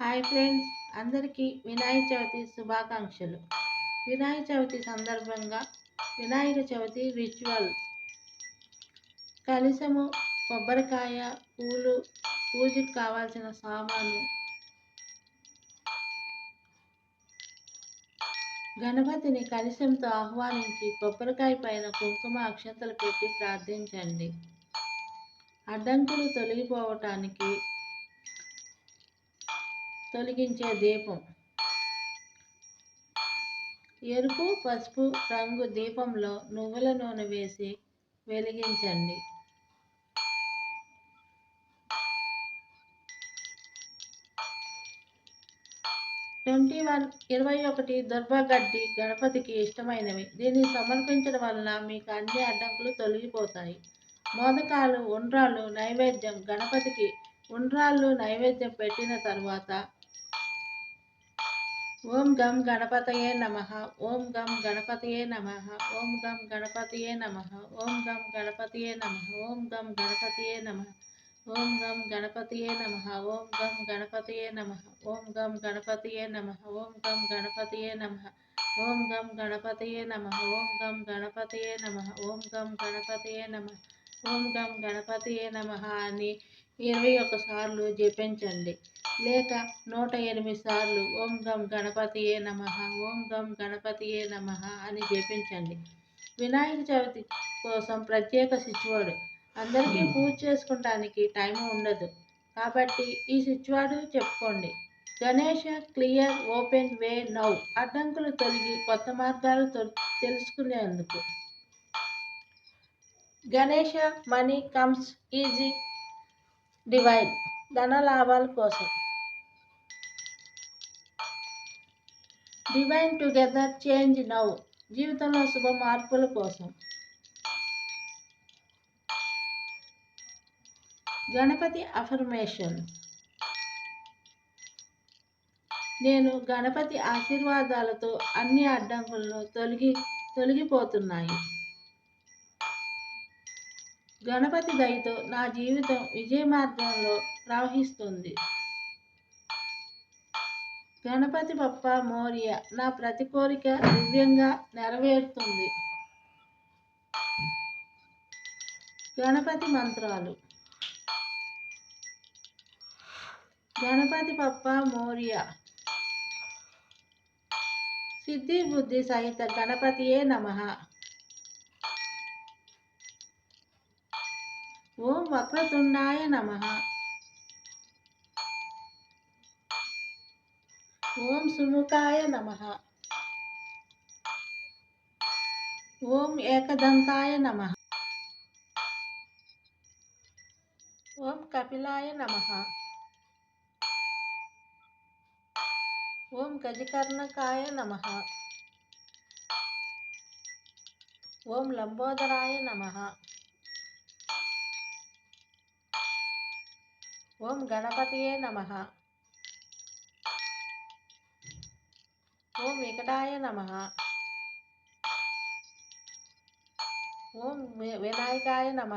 Hi friends అందరికీ వినాయక చవితి శుభాకాంక్షలు. వినాయక చవితి సందర్భంగా వినాయక చవితి రిచువల్ కలశము కొబ్బరికాయ పూలు పూజకు కావాల్సిన సామాను గణపతిని కలశంతో ఆహ్వానించి కొబ్బరికాయ పైన కుంకుమ అక్షంతలు పెట్టి ప్రార్థించండి. అడ్డంకులు తొలగిపోవటానికి తొలగించే దీపం. ఎరుపు పసుపు రంగు దీపంలో నువ్వుల నూనె వేసి వెలిగించండి. ట్వంటీ వన్ ఇరవై ఒకటి దుర్భగడ్డి గణపతికి ఇష్టమైనవి. దీన్ని సమర్పించడం వలన మీకు అన్ని అడ్డంకులు తొలగిపోతాయి. మోదకాలు ఉండ్రాళ్ళు నైవేద్యం గణపతికి. ఉండ్రాళ్ళు నైవేద్యం పెట్టిన తర్వాత ఓం గం గణపతయే నమ ఓం గం గణపతయే నమ ఓం గం గణపతయే నమ ఓం గం గణపతయే నమ ఓం గం గణపతయే నమ ఓం గం గణపతయే నమ ఓం గం గణపతయే నమ ఓం గం గణపతయే నమ ఓం గం గణపతయే నమ ఓం గం గణపతయే నమ ఓం గం గణపతయే నమ ఓం గం గణపతయే నమ ఓం గం గణపతయే నమ అని ఇరవై సార్లు జపించండి. లేక నూట ఎనిమిది సార్లు ఓం గం గణపతియే నమ ఓం గం గణపతియే నమ అని జపించండి. వినాయక చవితి కోసం ప్రత్యేక శిశువుడు అందరికీ పూజ చేసుకోవడానికి టైం ఉండదు. కాబట్టి ఈ శిశువాడు చెప్పుకోండి. Ganesha clear open way now అడ్డంకులు తొలగి కొత్త మార్గాలు తెలుసుకునేందుకు. Ganesha money comes easy divine ధన లాభాల కోసం. డివైన్ టుగెదర్ చేంజ్ నౌ జీవితంలో శుభ మార్పుల కోసం. గణపతి అఫర్మేషన్. నేను గణపతి ఆశీర్వాదాలతో అన్ని అడ్డంకులను తొలగి తొలగిపోతున్నాయి. గణపతి దయతో నా జీవితం విజయ మార్గంలో ప్రవహిస్తుంది. గణపతి బప్ప మౌర్య నా ప్రతి కోరిక దివ్యంగా నెరవేరుతుంది. గణపతి మంత్రాలు. గణపతి పప్ప మౌర్య. సిద్ధి బుద్ధి సహిత గణపతియే నమ. ఓం వక్రతుండాయ నమ ఓం సుముఖాయ నమ ఓం ఏకదంతాయ నమ ఓం కపిలాయ నమ ఓం గజకర్ణకాయ నమ ఓం లంబోదరాయ నమ ఓం గణపతియే నమ. ఓం వికటాయ నమ. ఓం వినాయకాయ నమ.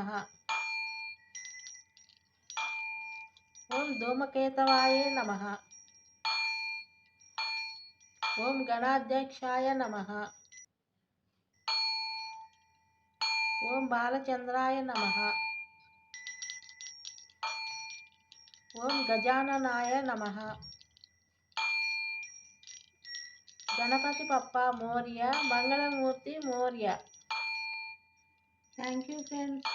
ఓం ధూమకేతవాయ నమ. ఓం గణాధ్యక్షాయ నమ. ఓం బాలచంద్రాయ నమ. ఓం గజాననాయ నమ. Ganapati Bappa Morya Mangalmurti Morya. Thank you friends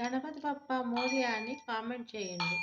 Ganapati Bappa Morya అని కామెంట్ చేయండి.